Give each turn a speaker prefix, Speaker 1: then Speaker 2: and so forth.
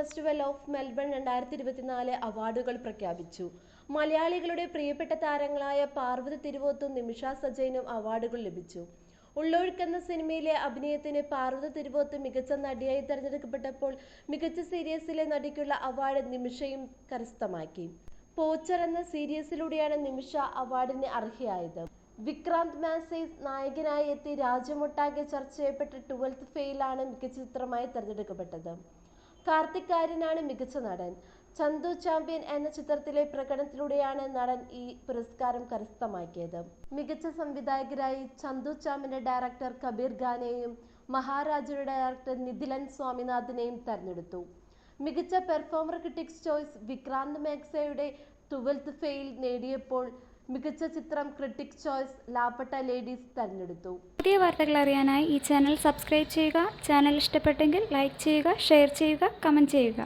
Speaker 1: Festival of Melbourne രണ്ടായിരത്തി ഇരുപത്തിനാല് അവാർഡുകൾ പ്രഖ്യാപിച്ചു. മലയാളികളുടെ പ്രിയപ്പെട്ട താരങ്ങളായ പാർവതി തിരുവോത്തും നിമിഷ സജയനും അവാർഡുകൾ ലഭിച്ചു. ഉള്ളൊഴുക്ക് എന്ന സിനിമയിലെ അഭിനയത്തിന് പാർവതി തിരുവോത്ത് മികച്ച നടിയായി തെരഞ്ഞെടുക്കപ്പെട്ടപ്പോൾ മികച്ച സീരീസിലെ നടിക്കുള്ള അവാർഡ് നിമിഷയും കരസ്ഥമാക്കി. പോച്ചർ എന്ന സീരീസിലൂടെയാണ് നിമിഷ അവാർഡിന് അർഹയായത്. വിക്രാന്ത് മാസേസ് നായകനായി എത്തി രാജ്യമൊട്ടാകെ ചർച്ച ചെയ്യപ്പെട്ട ട്വൽത്ത് ഫെയിലാണ് മികച്ച ചിത്രമായി തെരഞ്ഞെടുക്കപ്പെട്ടത്. കാർത്തിക് ആര്യനാണ് മികച്ച നടൻ. ചന്തു ചാമ്പ്യൻ എന്ന ചിത്രത്തിലെ പ്രകടനത്തിലൂടെയാണ് നടൻ ഈ പുരസ്കാരം കരസ്ഥമാക്കിയത്. മികച്ച സംവിധായകരായി ചന്തു ചാമ്പിന്റെ ഡയറക്ടർ കബീർ ഖാനെയും മഹാരാജയുടെ ഡയറക്ടർ നിതിലൻ സ്വാമിനാഥനെയും തെരഞ്ഞെടുത്തു. മികച്ച പെർഫോമർ ക്രിട്ടിക്സ് ചോയ്സ് വിക്രാന്ത് മേക്സയുടെ ട്വൽത്ത് ഫെയിൽ നേടിയപ്പോൾ മികച്ച ചിത്രം ക്രിട്ടിക് ചോയ്സ് ലാപ്പട്ട ലേഡീസ് തിരഞ്ഞെടുത്തു.
Speaker 2: പുതിയ വാർത്തകൾ അറിയാനായി ഈ ചാനൽ സബ്സ്ക്രൈബ് ചെയ്യുക. ചാനൽ ഇഷ്ടപ്പെട്ടെങ്കിൽ ലൈക്ക് ചെയ്യുക ഷെയർ ചെയ്യുക കമന്റ് ചെയ്യുക.